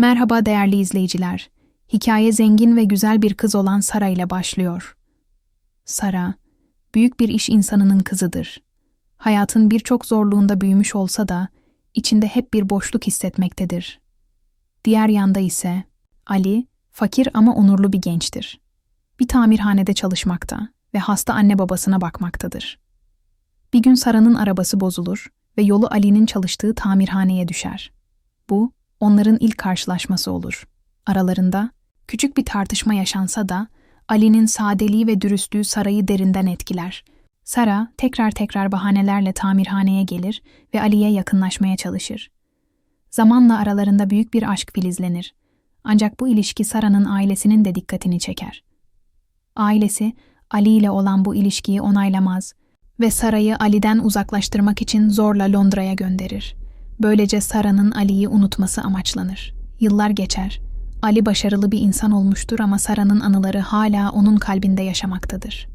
Merhaba değerli izleyiciler. Hikaye zengin ve güzel bir kız olan Sara ile başlıyor. Sara, büyük bir iş insanının kızıdır. Hayatın birçok zorluğunda büyümüş olsa da içinde hep bir boşluk hissetmektedir. Diğer yanda ise Ali, fakir ama onurlu bir gençtir. Bir tamirhanede çalışmakta ve hasta anne babasına bakmaktadır. Bir gün Sara'nın arabası bozulur ve yolu Ali'nin çalıştığı tamirhaneye düşer. Bu, onların ilk karşılaşması olur. Aralarında küçük bir tartışma yaşansa da Ali'nin sadeliği ve dürüstlüğü Sara'yı derinden etkiler. Sara tekrar tekrar bahanelerle tamirhaneye gelir ve Ali'ye yakınlaşmaya çalışır. Zamanla aralarında büyük bir aşk filizlenir. Ancak bu ilişki Sara'nın ailesinin de dikkatini çeker. Ailesi Ali ile olan bu ilişkiyi onaylamaz ve Sara'yı Ali'den uzaklaştırmak için zorla Londra'ya gönderir. Böylece Sara'nın Ali'yi unutması amaçlanır. Yıllar geçer. Ali başarılı bir insan olmuştur ama Sara'nın anıları hala onun kalbinde yaşamaktadır.